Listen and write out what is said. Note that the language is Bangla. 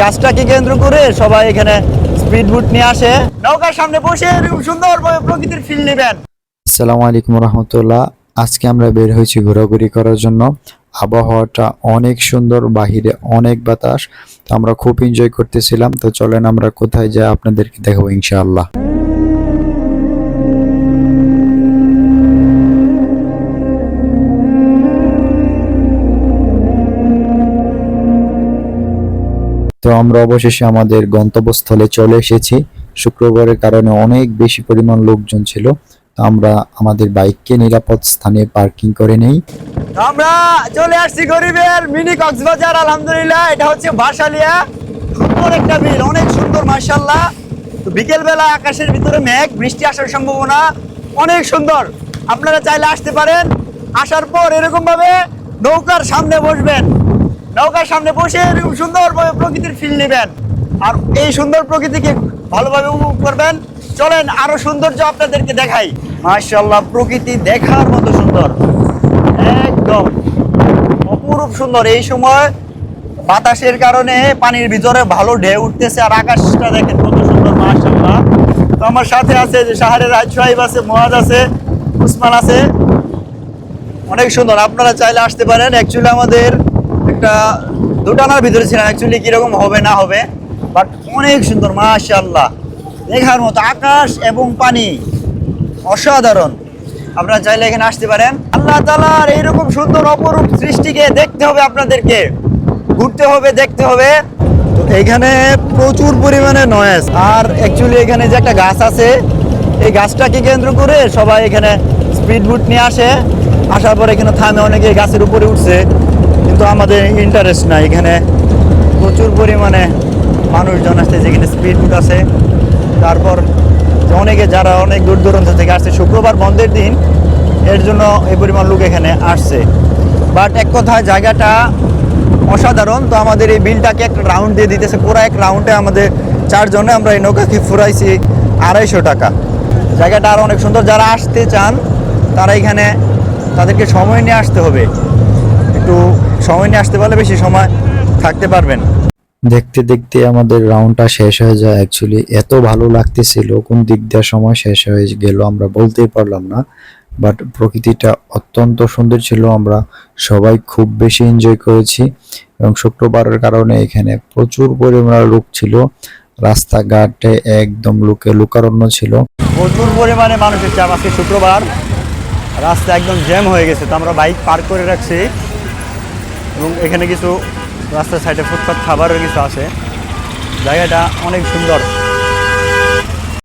গাছটাকে কেন্দ্র করে সবাই এখানে স্পিড বুট নিয়ে আসে। নৌকার সামনে বসে এরকম সুন্দর প্রকৃতির ফিল নেবেন। আসসালামু আলাইকুম রহমতুল্লাহ। আজকে আমরা বের হয়েছি ঘোরাঘুরি করার জন্য। আবহাওয়াটা অনেক সুন্দর, বাহিরে অনেক বাতাস। তো আমরা খুব এনজয় করতেছিলাম। তো চলেন আমরা কোথায় যাই আপনাদেরকে দেখাবো ইনশাআল্লাহ। তো আমরা অবশেষে আমাদের গন্তব্যস্থলে চলে এসেছি। শুক্রবারের কারণে অনেক বেশি পরিমাণ লোকজন ছিল। তো আমরা আমাদের বাইককে নিরাপদ স্থানে পার্কিং করে নেই। আমরা চলে আসছি গরিবের মিনি কক্সবাজার, আলহামদুলিল্লাহ। এটা হচ্ছে বাসালিয়া। সুন্দর একটা বিল, অনেক সুন্দর মার্শাল্লাহ তো বিকেলবেলা আকাশের ভিতরে মেঘ, বৃষ্টি আসার সম্ভাবনা অনেক সুন্দর। আপনারা চাইলে আসতে পারেন। আসার পর এরকম ভাবে নৌকার সামনে বসবেন। নৌকার সামনে বসে এরকম সুন্দর প্রকৃতির ফিল নেবেন। আর এই সুন্দর প্রকৃতিকে ভালোভাবে উপভোগ করবেন। চলেন আরও সৌন্দর্য আপনাদেরকে দেখাই। মার্শাল্লাহ প্রকৃতি দেখার মতো সুন্দর। একদম অপরূপ সুন্দর। এই সময় বাতাসের কারণে পানির ভিতরে ভালো ঢেউ উঠতেছে আর আকাশটা দেখেন কত সুন্দর, মাশাআল্লাহ। তো আমার সাথে আছে যে শাহরের রাজ সাহেব আছে, মহাজ আছে, উসমান আছে। অনেক সুন্দর। আপনারা চাইলে আসতে পারেন। অ্যাকচুয়ালি আমাদের একটা দুটানার ভিতরে ছিলাম অ্যাকচুয়ালি কীরকম হবে না হবে বাট অনেক সুন্দর, মাশাআল্লাহ। দেখার মতো আকাশ এবং পানি, অসাধারণ। আপনারা চাইলে এখানে আসতে পারেন। আল্লাহ তালার এইরকম সুন্দর অপরূপ সৃষ্টিকে দেখতে হবে আপনাদেরকে। ঘুরতে হবে, দেখতে হবে। তো এখানে প্রচুর পরিমাণে নয়েস আর অ্যাকচুয়ালি এখানে যে একটা গাছ আছে, এই গাছটাকে কেন্দ্র করে সবাই এখানে স্পিড বুট নিয়ে আসে। আসার পর এখানে থামে অনেকে গাছের উপরে উঠছে। কিন্তু আমাদের ইন্টারেস্ট নাই। এখানে প্রচুর পরিমাণে মানুষজন আসছে, যেখানে স্পিড বুট আছে। তারপর অনেকে যারা অনেক দূর দূরান্ত থেকে আসছে, শুক্রবার বন্ধের দিন, এর জন্য এই পরিমাণ লোক এখানে আসছে। বাট এক কথায় জায়গাটা অসাধারণ। তো আমাদের এই বিলটাকে একটা রাউন্ড দিয়ে দিতেছে। পুরো এক রাউন্ডে আমাদের চারজনে আমরা এই নৌকাকে ফুরাইছি আড়াইশো টাকা। জায়গাটা আরও অনেক সুন্দর। যারা আসতে চান, তারা এখানে তাদেরকে সময় নিয়ে আসতে হবে। একটু সময় নিয়ে আসতে পারলে বেশি সময় থাকতে পারবেন। দেখতে দেখতে আমাদের রাউন্ডটা শেষ হয়ে যায়। অ্যাকচুয়ালি এত ভালো লাগতেছিল কোন দিক দেওয়ার সময় শেষ হয়ে গেল আমরা বলতেই পারলাম না। বাট প্রকৃতিটা অত্যন্ত সুন্দর ছিল আমরা সবাই খুব বেশি এনজয় করেছি। এবং শুক্রবারের কারণে এখানে প্রচুর পরিমাণে লোক ছিল। রাস্তাঘাটে একদম লোকে লোকারণ্য ছিল। প্রচুর পরিমাণে মানুষের চাপ। আজকে শুক্রবার রাস্তা একদম জ্যাম হয়ে গেছে। তো আমরা বাইক পার্ক করে রাখছি। এবং এখানে কিছু রাস্তার সাইডে ফুটপাথ খাবারও কিছু আছে। জায়গাটা অনেক সুন্দর।